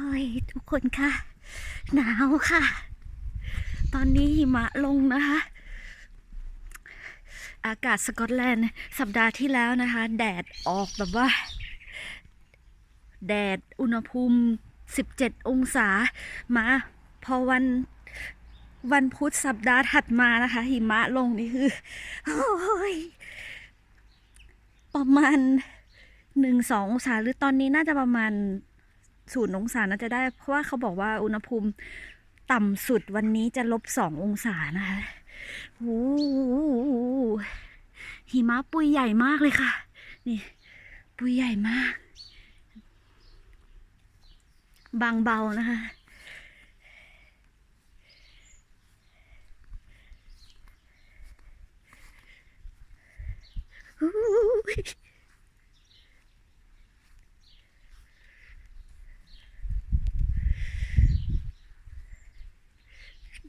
โอ้ยทุกคนค่ะ หนาวค่ะ ตอนนี้หิมะลงนะคะ อากาศสกอตแลนด์ สัปดาห์ที่แล้วนะคะ แดดออกแบบว่า แดดอุณหภูมิ 17 องศามา พอวันวันพุธสัปดาห์ถัดมานะคะ หิมะลงนี่คือโอ้ยประมาณหนึ่งสององศาหรือตอนนี้น่าจะประมาณ ศูนย์องศาน่าจะได้ เพราะว่าเขาบอกว่าอุณหภูมิต่ำสุดวันนี้จะลบสององศานะคะโอ้โหหิมะปุยใหญ่มากเลยค่ะ นี่ ปุยใหญ่มาก บางเบานะคะอู้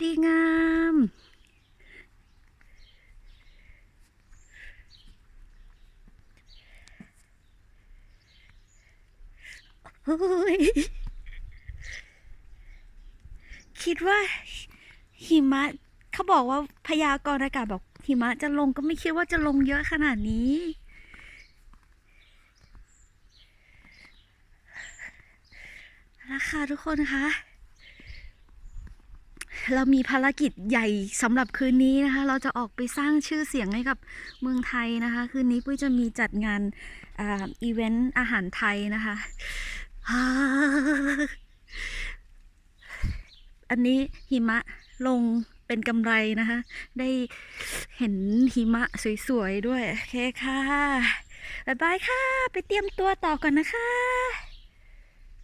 ดีงาม โอ้ย คิดว่า หิมะเขาบอกว่าพยากรณ์อากาศบอก หิมะจะลงก็ไม่คิดว่าจะลงเยอะขนาดนี้ ราคาทุกคนคะ เรามีภารกิจใหญ่สำหรับคืนนี้นะคะ เราจะออกไปสร้างชื่อเสียงให้กับเมืองไทยนะคะ คืนนี้ปุ้ยจะมีจัดงานอีเวนต์อาหารไทยนะคะ อันนี้หิมะลงเป็นกำไรนะคะ ได้เห็นหิมะสวย ๆ ด้วย โอเคค่ะ บ๊ายบายค่ะ ไปเตรียมตัวต่อก่อนนะคะ